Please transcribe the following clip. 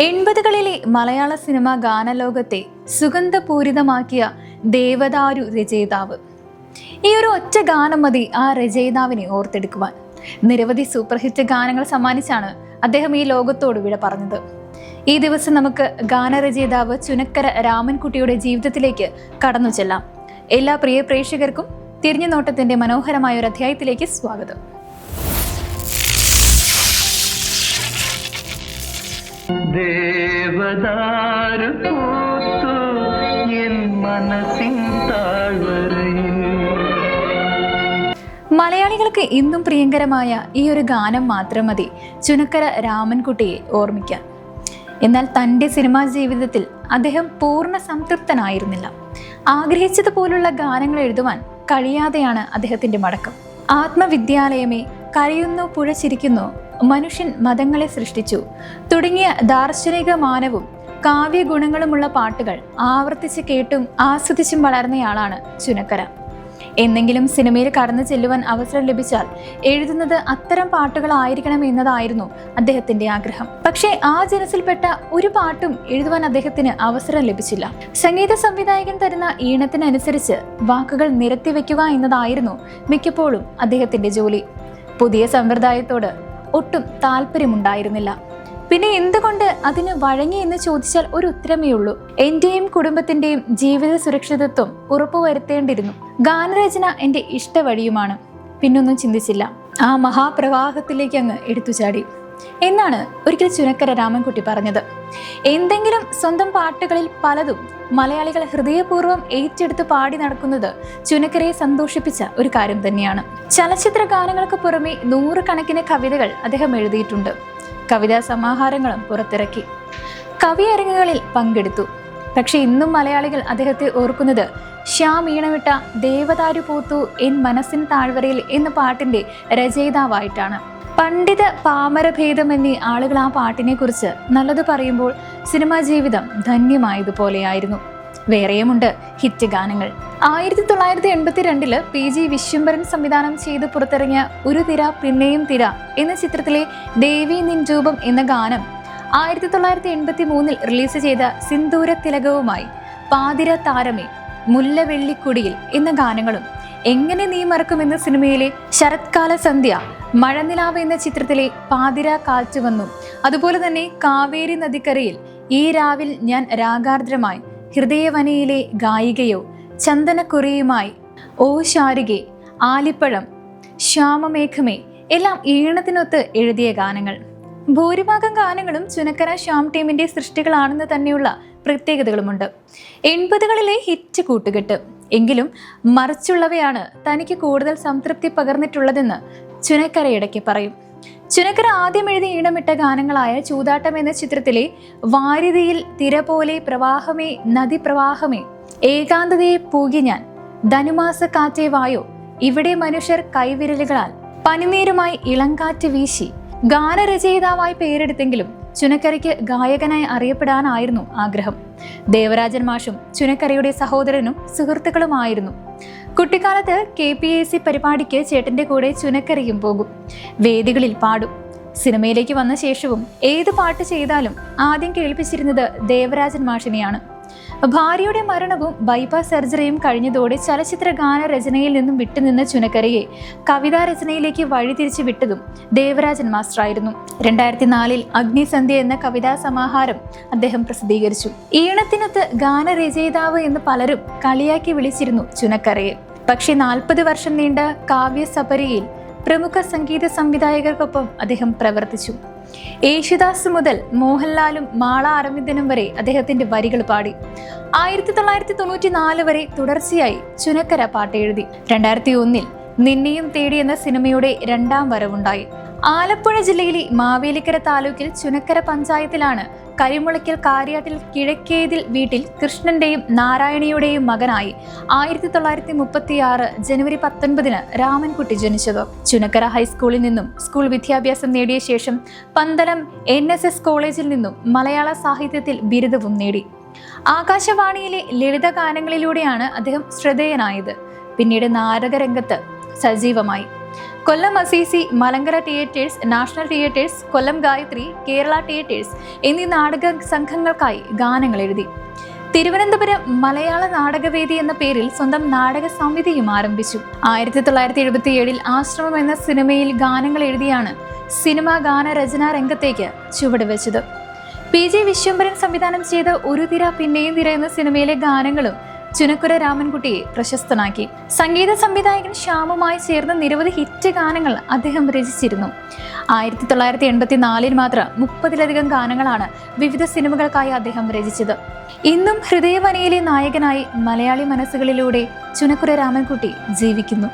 എൺപതുകളിലെ മലയാള cinema ഗാനലോകത്തെ സുഗന്ധപൂരിതമാക്കിയ ദേവദാരു രചയിതാവ്. ഈ ഒരു ഒറ്റ ഗാനം മതി ആ രചയിതാവിനെ ഓർത്തെടുക്കുവാൻ. നിരവധി സൂപ്പർ ഹിറ്റ് ഗാനങ്ങൾ സമ്മാനിച്ചാണ് അദ്ദേഹം ഈ ലോകത്തോട് വിട പറഞ്ഞത്. ഈ ദിവസം നമുക്ക് ഗാനരചയിതാവ് ചുനക്കര രാമൻകുട്ടിയുടെ ജീവിതത്തിലേക്ക് കടന്നു ചെല്ലാം. എല്ലാ പ്രിയ പ്രേക്ഷകർക്കും തിരിഞ്ഞു നോട്ടത്തിന്റെ മനോഹരമായ ഒരു അധ്യായത്തിലേക്ക് സ്വാഗതം. മലയാളികൾക്ക് ഇന്നും പ്രിയങ്കരമായ ഈ ഒരു ഗാനം മാത്രം മതി. ചുനക്കര രാമൻകുട്ടിയെ ഓർമ്മിക്കാൻ. എന്നാൽ തന്റെ സിനിമാ ജീവിതത്തിൽ അദ്ദേഹം പൂർണ സംതൃപ്തനായിരുന്നില്ല. ആഗ്രഹിച്ചതുപോലുള്ള ഗാനങ്ങൾ എഴുതുവാൻ കഴിയാതെയാണ് അദ്ദേഹത്തിന്റെ മടക്കം. ആത്മവിദ്യാലയമേ കരയുന്നു പുഴ ചിരിക്കുന്നു മനുഷ്യൻ മതങ്ങളെ സൃഷ്ടിച്ചു. തുടങ്ങിയ ദാർശനിക മാനവും കാവ്യഗുണങ്ങളുമുള്ള പാട്ടുകൾ ആവർത്തിച്ച് കേട്ടും ആസ്വദിച്ചും വളർന്നയാളാണ് ചുനക്കര. എന്നെങ്കിലും സിനിമയിൽ കടന്നു ചെല്ലുവാൻ അവസരം ലഭിച്ചാൽ എഴുതുന്നത് അത്തരം പാട്ടുകളായിരിക്കണം എന്നതായിരുന്നു അദ്ദേഹത്തിന്റെ ആഗ്രഹം. പക്ഷേ ആ ജനസിൽപ്പെട്ട ഒരു പാട്ടും എഴുതുവാൻ അദ്ദേഹത്തിന് അവസരം ലഭിച്ചില്ല. സംഗീത സംവിധായകൻ തരുന്ന ഈണത്തിനനുസരിച്ച് വാക്കുകൾ നിരത്തി വെക്കുക എന്നതായിരുന്നു മിക്കപ്പോഴും അദ്ദേഹത്തിന്റെ ജോലി. പുതിയ സമ്പ്രദായത്തോട് ഒട്ടും താല്പര്യമുണ്ടായിരുന്നില്ല. പിന്നെ എന്തുകൊണ്ട് അതിന് വഴങ്ങി എന്ന് ചോദിച്ചാൽ ഒരു ഉത്തരമേ ഉള്ളൂ. എന്റെയും കുടുംബത്തിന്റെയും ജീവിത സുരക്ഷിതത്വം ഉറപ്പുവരുത്തേണ്ടിയിരുന്നു ഗാനരചന എന്റെ ഇഷ്ടവഴിയുമാണ്. പിന്നൊന്നും ചിന്തിച്ചില്ല. ആ മഹാപ്രവാഹത്തിലേക്ക് അങ്ങ് എടുത്തുചാടി. എന്നാണ് ഒരിക്കൽ ചുനക്കര രാമൻകുട്ടി പറഞ്ഞത്. എന്തെങ്കിലും സ്വന്തം പാട്ടുകളിൽ പലതും മലയാളികൾ ഹൃദയപൂർവം ഏറ്റെടുത്ത് പാടി നടക്കുന്നത് ചുനക്കരയെ സന്തോഷിപ്പിച്ച ഒരു കാര്യം തന്നെയാണ്. ചലച്ചിത്ര ഗാനങ്ങൾക്ക് പുറമെ നൂറുകണക്കിന് കവിതകൾ അദ്ദേഹം എഴുതിയിട്ടുണ്ട്. കവിതാ സമാഹാരങ്ങളും പുറത്തിറക്കി. കവിയരങ്ങുകളിൽ പങ്കെടുത്തു. പക്ഷെ ഇന്നും മലയാളികൾ അദ്ദേഹത്തെ ഓർക്കുന്നത് ശ്യാം ഈണമിട്ട ദേവദാരു പൂത്തു എൻ മനസ്സിൻ താഴ്വരയിൽ എന്ന പാട്ടിന്റെ രചയിതാവായിട്ടാണ്. പണ്ഡിത പാമരഭേദം എന്നീ ആളുകൾ ആ പാട്ടിനെ കുറിച്ച് നല്ലത് പറയുമ്പോൾ സിനിമാ ജീവിതം ധന്യമായതുപോലെയായിരുന്നു. വേറെയുമുണ്ട് ഹിറ്റ് ഗാനങ്ങൾ. ആയിരത്തി തൊള്ളായിരത്തി എൺപത്തി രണ്ടിൽ പി. ജി. വിശ്വംഭരൻ സംവിധാനം ചെയ്ത് പുറത്തിറങ്ങിയ ഒരു തിര പിന്നെയും തിര എന്ന ചിത്രത്തിലെ ദേവി നിൻ രൂപം എന്ന ഗാനം ആയിരത്തി തൊള്ളായിരത്തി എൺപത്തി മൂന്നിൽ റിലീസ് ചെയ്ത സിന്ദൂര തിലകവുമായി പാതിര താരമേ മുല്ലവെള്ളിക്കുടിയിൽ എന്ന ഗാനങ്ങളും എങ്ങനെ നീ മറക്കുമെന്ന സിനിമയിലെ ശരത്കാല സന്ധ്യ മഴനിലാവ് എന്ന ചിത്രത്തിലെ പാതിര കാറ്റ് വന്നു. അതുപോലെ തന്നെ കാവേരി നദിക്കരയിൽ ഈ രാവിൽ ഞാൻ രാഗാർദ്രമായി ഹൃദയവനയിലെ ഗായികയോ ചന്ദനക്കുറിയുമായി ഓ ശാരികെ ആലിപ്പഴം ശ്യാമമേഘമേ എല്ലാം ഈണത്തിനൊത്ത് എഴുതിയ ഗാനങ്ങൾ. ഭൂരിഭാഗം ഗാനങ്ങളും ചുനക്കര ശ്യാം ടീമിന്റെ സൃഷ്ടികളാണെന്ന് തന്നെയുള്ള പ്രത്യേകതകളുമുണ്ട്. എൺപതുകളിലെ ഹിറ്റ് കൂട്ടുകെട്ട്. എങ്കിലും മറിച്ചുള്ളവയാണ് തനിക്ക് കൂടുതൽ സംതൃപ്തി പകർന്നിട്ടുള്ളതെന്ന് ചുനക്കര ഇടയ്ക്ക് പറയും. ചുനക്കര ആദ്യം എഴുതി ഈണമിട്ട ഗാനങ്ങളായ ചൂതാട്ടം എന്ന ചിത്രത്തിലെ വാരിതിയിൽ തിര പോലെ പ്രവാഹമേ നദി പ്രവാഹമേ ഏകാന്തതയെ പൂകി ഞാൻ. ധനുമാസ കാറ്റേ വായോ ഇവിടെ മനുഷ്യർ കൈവിരലുകളാൽ. പനിനീരുമായി ഇളങ്കാറ്റ് വീശി. ഗാനരചയിതാവായി പേരെടുത്തെങ്കിലും ചുനക്കരയ്ക്ക് ഗായകനായി അറിയപ്പെടാനായിരുന്നു ആഗ്രഹം. ദേവരാജൻ മാഷും ചുനക്കരയുടെ സഹോദരനും സുഹൃത്തുക്കളുമായിരുന്നു. കുട്ടിക്കാലത്ത് കെ പി എ സി പരിപാടിക്ക് ചേട്ടന്റെ കൂടെ ചുനക്കരയും പോകും. വേദികളിൽ പാടും. സിനിമയിലേക്ക് വന്ന ശേഷവും ഏത് പാട്ട് ചെയ്താലും ആദ്യം കേൾപ്പിച്ചിരുന്നത് ദേവരാജൻ മാഷിനെയാണ്. ഭാര്യയുടെ മരണവും ബൈപ്പാസ് സർജറിയും കഴിഞ്ഞതോടെ ചലച്ചിത്ര ഗാന രചനയിൽ നിന്നും വിട്ടുനിന്ന ചുനക്കരയെ കവിതാ രചനയിലേക്ക് വഴിതിരിച്ചു വിട്ടതും ദേവരാജൻ മാസ്റ്ററായിരുന്നു. രണ്ടായിരത്തി നാലിൽ അഗ്നിസന്ധ്യ എന്ന കവിതാ സമാഹാരം അദ്ദേഹം പ്രസിദ്ധീകരിച്ചു. ഈണത്തിനൊത്ത് ഗാനരചയിതാവ് എന്ന് പലരും കളിയാക്കി വിളിച്ചിരുന്നു ചുനക്കരയെ. പക്ഷേ നാൽപ്പത് വർഷം നീണ്ട കാവ്യസപരിയിൽ പ്രമുഖ സംഗീത സംവിധായകർക്കൊപ്പം അദ്ദേഹം പ്രവർത്തിച്ചു. യേശുദാസ് മുതൽ മോഹൻലാലും മാള അരവിന്ദനും വരെ അദ്ദേഹത്തിന്റെ വരികൾ പാടി. ആയിരത്തി തൊള്ളായിരത്തി തൊണ്ണൂറ്റി നാല് വരെ തുടർച്ചയായി ചുനക്കര പാട്ട് എഴുതി രണ്ടായിരത്തി ഒന്നിൽ നിന്നെയും തേടി എന്ന സിനിമയുടെ രണ്ടാം വരവുണ്ടായി. ആലപ്പുഴ ജില്ലയിലെ മാവേലിക്കര താലൂക്കിൽ ചുനക്കര പഞ്ചായത്തിലാണ് കരിമുളയ്ക്കൽ കാര്യാട്ടിൽ കിഴക്കേതിൽ വീട്ടിൽ കൃഷ്ണന്റെയും നാരായണിയുടെയും മകനായി ആയിരത്തി തൊള്ളായിരത്തി മുപ്പത്തി ആറ് ജനുവരി പത്തൊൻപതിന് രാമൻകുട്ടി ജനിച്ചത്. ചുനക്കര ഹൈസ്കൂളിൽ നിന്നും സ്കൂൾ വിദ്യാഭ്യാസം നേടിയ ശേഷം പന്തലം എൻ കോളേജിൽ നിന്നും മലയാള സാഹിത്യത്തിൽ ബിരുദവും നേടി. ആകാശവാണിയിലെ ലളിത ഗാനങ്ങളിലൂടെയാണ് അദ്ദേഹം ശ്രദ്ധേയനായത്. പിന്നീട് നാടകരംഗത്ത് സജീവമായി. Kollam Assisi Malankara theatres national theatres Kollam Gayathri Kerala theatres എന്നീ നാടക സംഘങ്ങൾക്കായി ഗാനങ്ങൾ എഴുതി. തിരുവനന്തപുരം മലയാള നാടകവേദി എന്ന പേരിൽ സ്വന്തം നാടക സമിതിയും ആരംഭിച്ചു. ആയിരത്തി തൊള്ളായിരത്തി എഴുപത്തി ഏഴിൽ ആശ്രമം എന്ന സിനിമയിൽ ഗാനങ്ങൾ എഴുതിയാണ് സിനിമാ ഗാന രചനാ രംഗത്തേക്ക് ചുവടുവെച്ചത്. പി. ജെ. വിശ്വംഭരൻ സംവിധാനം ചെയ്ത ഒരു തിര പിന്നെയും തിര എന്ന സിനിമയിലെ ഗാനങ്ങളും ചുനക്കുര രാമൻകുട്ടിയെ പ്രശസ്തനാക്കി. സംഗീത സംവിധായകൻ ശ്യാമുമായി ചേർന്ന് നിരവധി ഹിറ്റ് ഗാനങ്ങൾ അദ്ദേഹം രചിച്ചിരുന്നു. ആയിരത്തി തൊള്ളായിരത്തി എൺപത്തി നാലിൽ മാത്രം മുപ്പതിലധികം ഗാനങ്ങളാണ് വിവിധ സിനിമകൾക്കായി അദ്ദേഹം രചിച്ചത്. ഇന്നും ഹൃദയവനയിലെ നായകനായി മലയാളി മനസ്സുകളിലൂടെ ചുനക്കുര രാമൻകുട്ടി ജീവിക്കുന്നു.